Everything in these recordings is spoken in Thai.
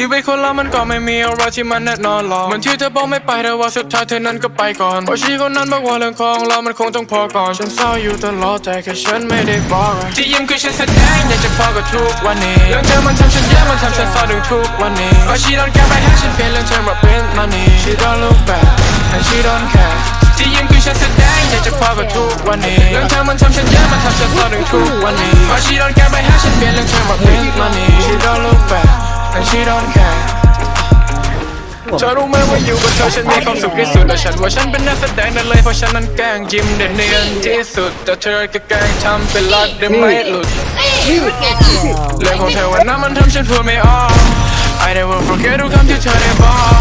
ชีวิตคนเรามันก็ไม่มีอะไรที่มันแน่นอนหรอกเหมือนที่เธอบอกไม่ไปแต่ว่าสุดท้ายเธอนั้นก็ไปก่อนเพราะชีคนนั้นบอกว่าเรื่องของเรามันคงต้องพอก่อนฉันเศร้าอยู่ตลอดแต่แค่ฉันไม่ได้บอกที่ยิ้มคือฉันแสดงอยากจะพอกับทุกวันนี้เรื่องเธอมันทำฉันแย่มันทำฉันเศร้าถึงทุกวันนี้เพราะชีโดนแค่ไปให้ฉันเปลี่ยนเรื่องเธอมาเป็นมันนี่ she don't look back and she don't care ที่ยิ้มคือฉันแสดงอยากจะพอกับทุกวันนี้เรื่องเธอมันทำฉันแย่มันทำฉันเศร้าถึงทุกวันนี้เพราะชีโดนแค่ไปให้ฉันเปลี่ยนเรื่องเธอมาเป็นมันนี่ she don't look back and she don't care เธอรู้ไหมว่าอยู่กับเธอฉันมีความสุขที่สุดและฉันว่าฉันเป็นนักแสดงนั่นเลยเพราะฉันนั้นแกล้งยิ้มเด่นเนียนที่สุด แต่เธอก็แกล้งทำเป็นรักได้ไม่หลุดเรื่องของเธอวันนั้นมันทำฉันพูดไม่ออก I never forget ทุกคำที่เธอได้บอก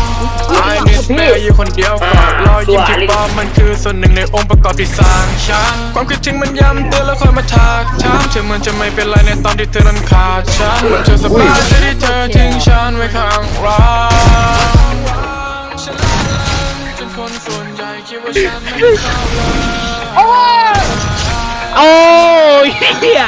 I need space อยู่คนเดียวกอดรอยยิ้มที่บอกมันคือส่วนหนึ่งในองค์ประกอบที่สร้างฉันความคิดถึงมันย้ำเตือนแล้วคอยมาทักถามเธอเหมือนจะไม่เป็นไรในตอนที่เธอนั้นขาดฉันเหมือนเธอสบายใจที่เธอ ส่วนใหญ่คิดว่าฉันไม่เข้าเลยโอ้ยเฮีย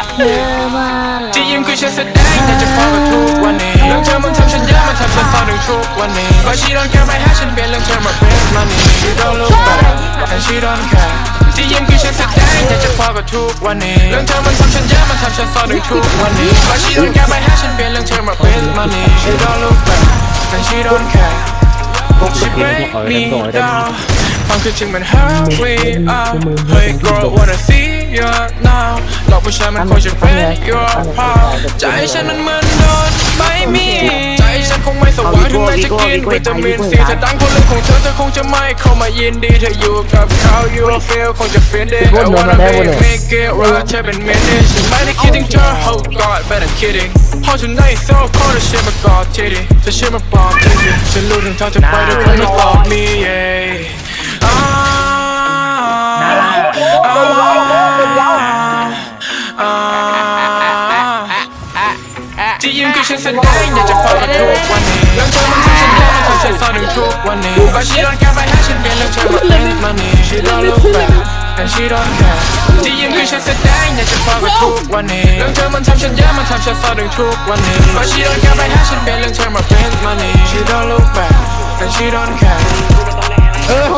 ที่ยิ้มคือฉันแสดงอยากจะพอกับทุกวันนี้เรื่องเธอมันทำฉันแย่มันทำฉันเศร้าถึงทุกวันนี้เพราะ she don't care ไม่ให้ฉันเปลี่ยนเรื่องเธอมาเป็นมันนี่ she don't look back and she don't care ที่ยิ้มคือฉันแสดงอยากจะพอกับทุกวันนี้เรื่องเธอมันทำฉันแย่มันทำฉันเศร้าถึงทุกวันนี้เพราะ she don't care ไม่ให้ฉันเปลี่ยนเรื่องเธอมาเป็นมันนี่ she don't look back and she don't care She break me down ความคิดถึงมัน hurt me out Hey girl wanna see you now หลอกผู้ชายมันคงจะเป็น your pal ใจฉันมันเหมือนโดนไม่มี ใจฉันคงไม่สว่างถึงแม้จะกินวิตามินซีแต่ดังคนเรื่องของเธอเธอคงจะไม่เข้ามายินดีเธออยู่กับเขา you will feel คงจะฟินดี I wanna make make it right แค่เป็น minute ฉันไม่ได้คิดถึงเธอ oh god but I'm kidding พอ tonight so cold เชื่อมากอดทีดิเธอเชื่อมาบอกทีดิฉันรู้ถึงเธอจะไปด้วยคนไม่ตอบ me yeah ที่ยิ้มคือฉันแสดงอยากจะพอกับทุกวันนี้เรื่องเธอมันทำฉันแย่มันทำฉันเศร้าถึงทุกวันนี้เพราะ she don't care ไปให้ฉันเปลี่ยนเรื่องเธอมาเป็นมันนี่ she don't look back and she don't care ที่ยิ้มคือฉันแสดงอยากจะพอกับทุกวันนี้เรื่องเธอมันทำฉันแย่มันทำฉันเศร้าถึงทุกวันนี้เพราะ she don't care ไปให้ฉันเปลี่ยนเรื่องเธอมาเป็นมันนี่ she don't look back and she don't care เออโห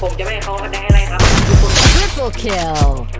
ผมจะไม่ให้เขาคะแนนอะไรครับทุกคน Triple kill.